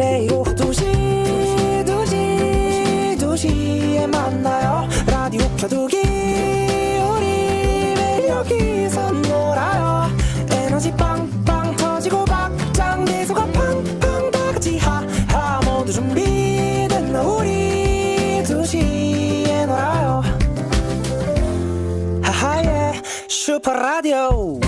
매일 오후 2시 2시 2시에 만나요. 라디오 켜두기 우리 매일 여기서 놀아요. 에너지 빵빵 터지고 박장 미소가 팡팡 다같이 하하. 모두 준비됐나 우리 2시에 놀아요. 하하의 슈퍼라디오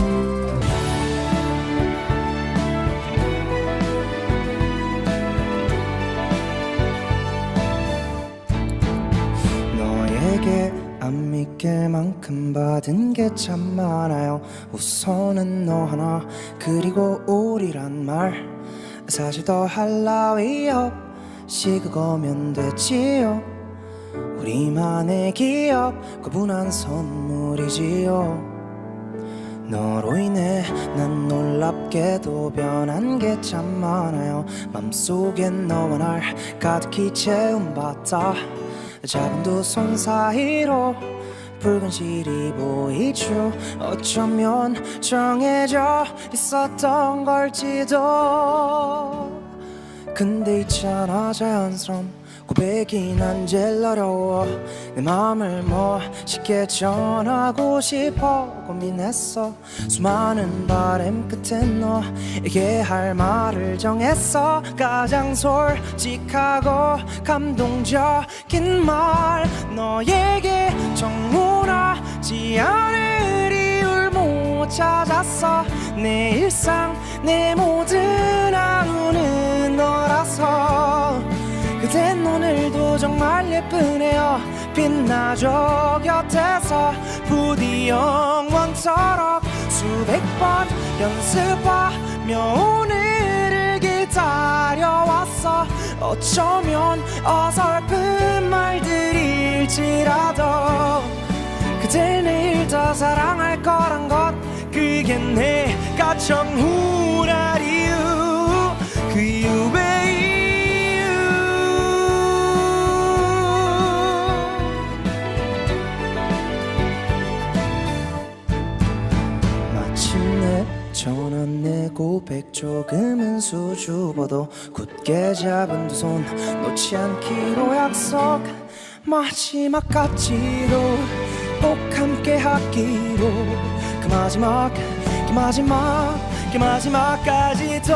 안 믿길 만큼 받은 게 참 많아요. 우선은 너 하나 그리고 우리란 말. 사실 더 할 나위 없이 그거면 되지요. 우리만의 기업 구분한 선물이지요. 너로 인해 난 놀랍게도 변한 게 참 많아요. 맘속엔 너와 날 가득히 채움받아 작은 두 손 사이로 붉은 실이 보이죠. 어쩌면 정해져 있었던 걸지도. 근데 있잖아 자연스러운 고백이 난 제일 어려워 내 맘을 멋있게 전하고 싶어 고민했어. 수많은 바램 끝에 너에게 할 말을 정했어. 가장 솔직하고 감동적인 말 너에게 정원하지 않을 이유를 못 찾았어. 내 일상 내 모든 하루는 너라서 정말 예쁘네요. 빛나죠 곁에서. 부디 영원처럼 수백 번 연습하며 오늘을 기다려왔어. 어쩌면 어설픈 말들일지라도 그댈 내일 더 사랑할 거란 것. 그게 내가 정훈할 고백 조금은 수줍어도 굳게 잡은 두 손 놓지 않기로 약속. 마지막까지도 꼭 함께 하기로. 그 마지막 그 마지막 그 마지막까지도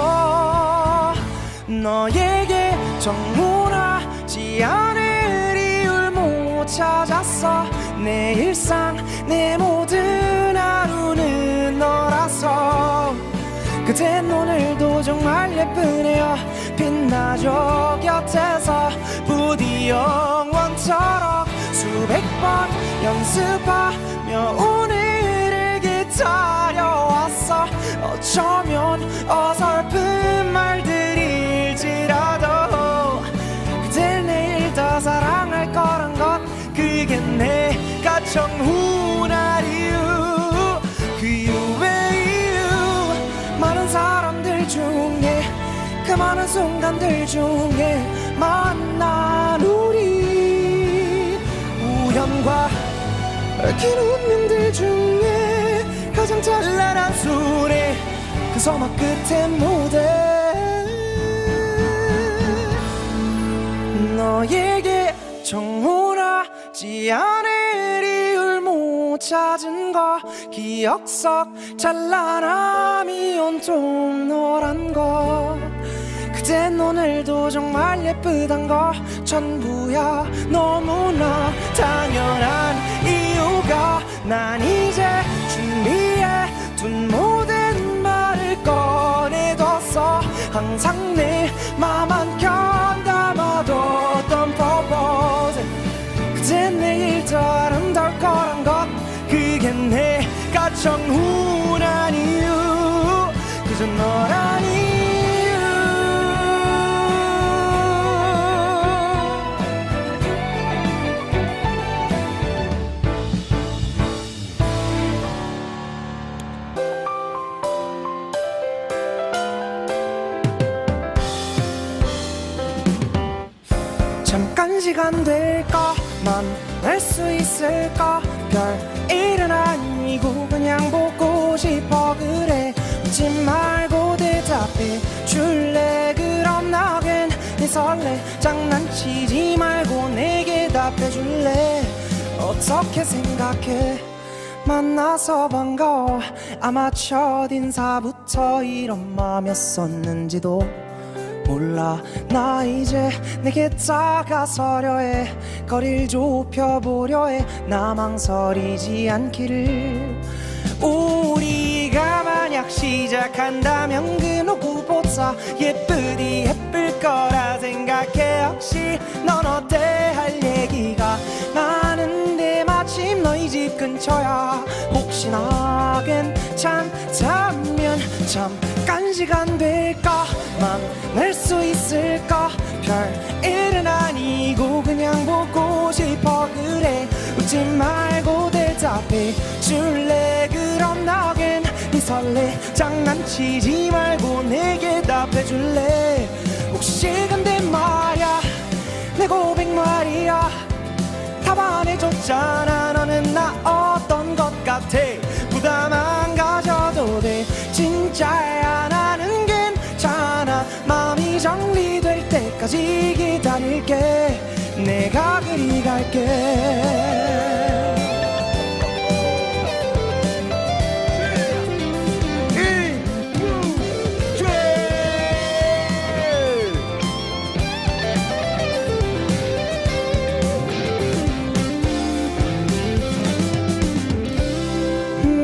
너에게 정문하지 않을 이유를 못 찾았어. 내 일상 내 모든 그댄 오늘도 정말 예쁘네요. 빛나죠 곁에서. 부디 영원처럼 수백 번 연습하며 오늘을 기다려왔어. 어쩌면 어설픈 말들일지라도 그댈 내일 더 사랑할 거란 것 그게 내가 정훈 순간들 중에 만난 우리 우연과 얽힌 운명들 중에 가장 찬란한 순위 그 서막 끝의 무대 너에게 정훈하지 않을 이유를 못 찾은 거 기억 속 찬란함이 온통 너란 거 그댄 오늘도 정말 예쁘단 거 전부야. 너무나 당연한 이유가 난 이제 준비해 둔 모든 말을 꺼내뒀어. 항상 내맘 시간 될까 만날 수 있을까? 별 일은 아니고 그냥 보고 싶어 그래. 웃지 말고 대답해. 줄래? 그럼 나겐 설레 장난치지 말고 내게 답해 줄래? 어떻게 생각해? 만나서 반가워. 아마 첫인사부터 이런 맘이었었는지도 몰라. 나 이제 내게 다가서려 해. 거리를 좁혀보려 해 나 망설이지 않기를. 우리가 만약 시작한다면 그 누구보다 예쁘디 예쁠 거라 생각해. 혹시 넌 어때? 할 얘기가 많은데 마침 너희 집 근처야. 혹시나 괜찮다면 잠깐 시간 될까? 만날 수 있을까? 별일은 아니고 그냥 보고 싶어. 그래 웃지 말고 대답해 줄래? 그럼 나겐 네 설레. 장난치지 말고 내게 답해 줄래? 혹시 근데 말야 내 고백 말이야. 답 안 해줬잖아. 너는 나 어떤 것 같아? 부담 안 가져도 돼 진짜야 나는 괜찮아. 마음이 정리될 때까지 기다릴게. 내가 그리 갈게.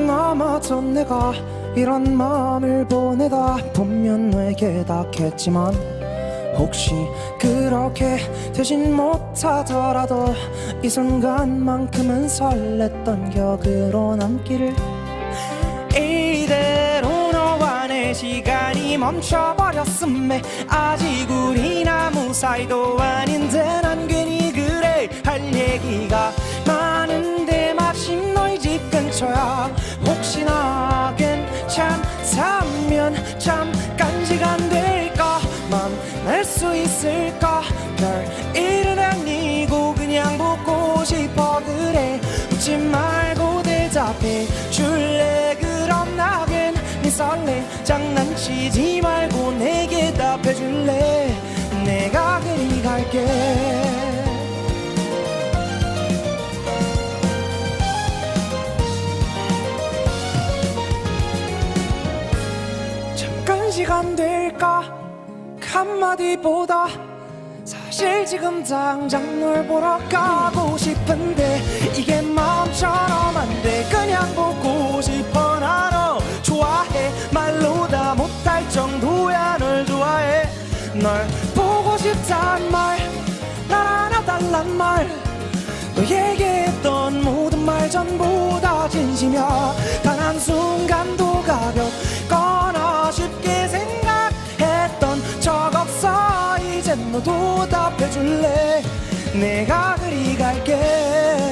아마도 내가 이런 마음을 보내다 보면 내게 닿겠지만 혹시 그렇게 되진 못하더라도 이 순간만큼은 설렜던 기억으로 남기를 이대로 너와 내 시간이 멈춰버렸음에 아직 우린 아무 사이도 아닌데 난 괜히 그래 할 얘기가 많은데 마침 너희 집 근처야 괜찮다면 잠깐 시간 될까? 만날 수 있을까? 별 일은 아니고 그냥 보고 싶어 그래. 웃지 말고 대답해 줄래? 그럼 나겐 네 설레 장난치지 말고 내게 답해 줄래? 내가 그리 갈게 한마디보다 사실 지금 당장 널 보러 가고 싶은데 이게 마음처럼 안 돼. 그냥 보고 싶어. 나 너 좋아해. 말로 다 못할 정도야 널 좋아해. 널 보고 싶단 말날 안아달란 말. 너에게 했던 모든 말 전부 다 진심이야. 단 한순간도 너 도 답해 줄래? 내가 그리 갈게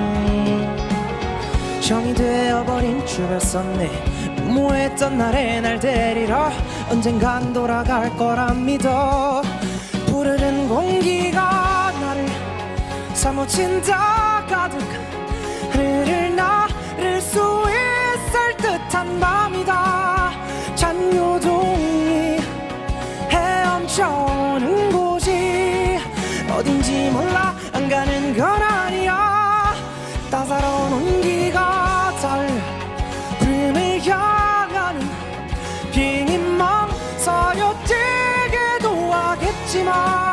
정이 되어버린 주변선네. 무모했던 날에 날 데리러 언젠간 돌아갈 거라 믿어. 푸르른 공기가 나를 사무친다 가득 하늘을 나를 수 있을 듯한 밤이다. 잔요동이 헤엄쳐오는 곳이 어딘지 몰라 안 가는 건 아니야 향하는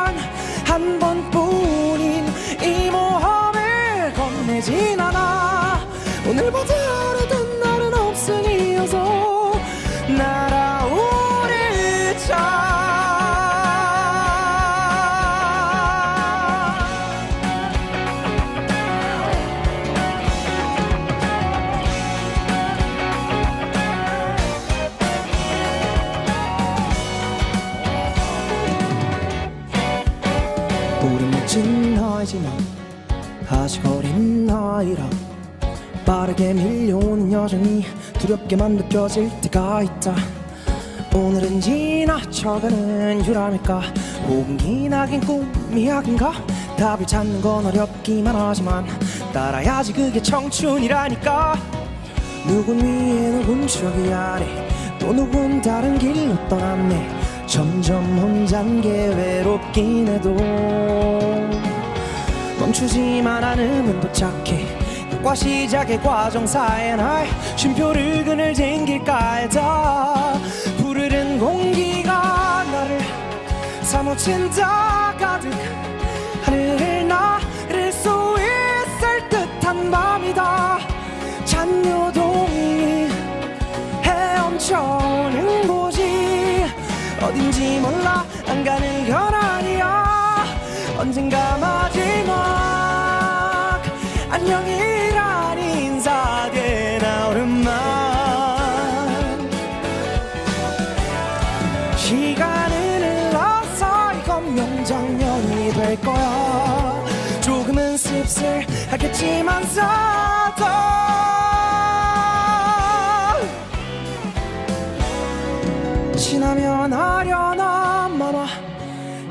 어린 나이라 빠르게 밀려오는 여정이 두렵게만 느껴질 때가 있다. 오늘은 지나쳐가는 유람일까? 혹은 기나긴 꿈이 약인가? 답을 찾는 건 어렵기만 하지만 따라야지 그게 청춘이라니까. 누군 위에 누군 저기 아래 또 누군 다른 길로 떠났네. 점점 혼잔 게 외롭긴 해도 멈추지만 않으면 도착해 끝과 시작의 과정 사이에 날 쉼표를 그늘 쟁길가에다 푸르른 공기가 나를 사무친다 가득 하늘을 나를 수 있을 듯한 밤이다. 잔여동이 헤엄쳐오는 곳이 어딘지 몰라. 안 가는 건 아니야. 언젠가 마 씁쓸하겠지만서도 지나면 아련한 만화.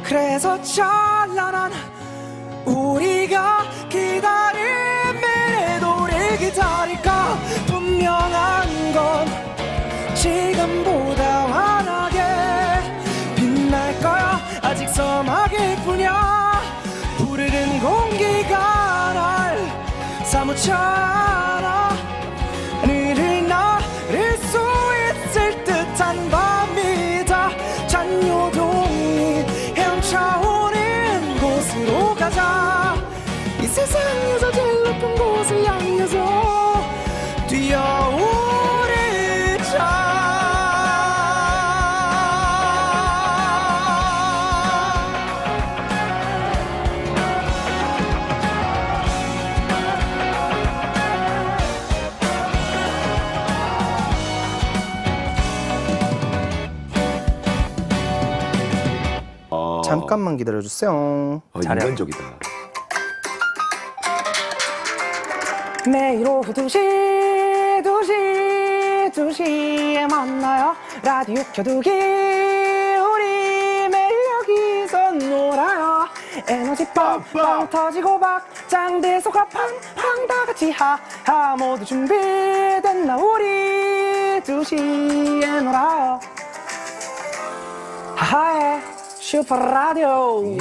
그래서 찬란 사무쳐 잠깐만 기다려주세요. 아, 인간적이다. 매일 오후 2시 2시 2시에 만나요. 라디오 켜두기 우리 매일 여기서 놀아요. 에너지 빵빵 터지고 박장대 속아 팡팡 다 같이 하하. 모두 준비됐나 우리 2시에 놀아요. 하하의 슈퍼라디오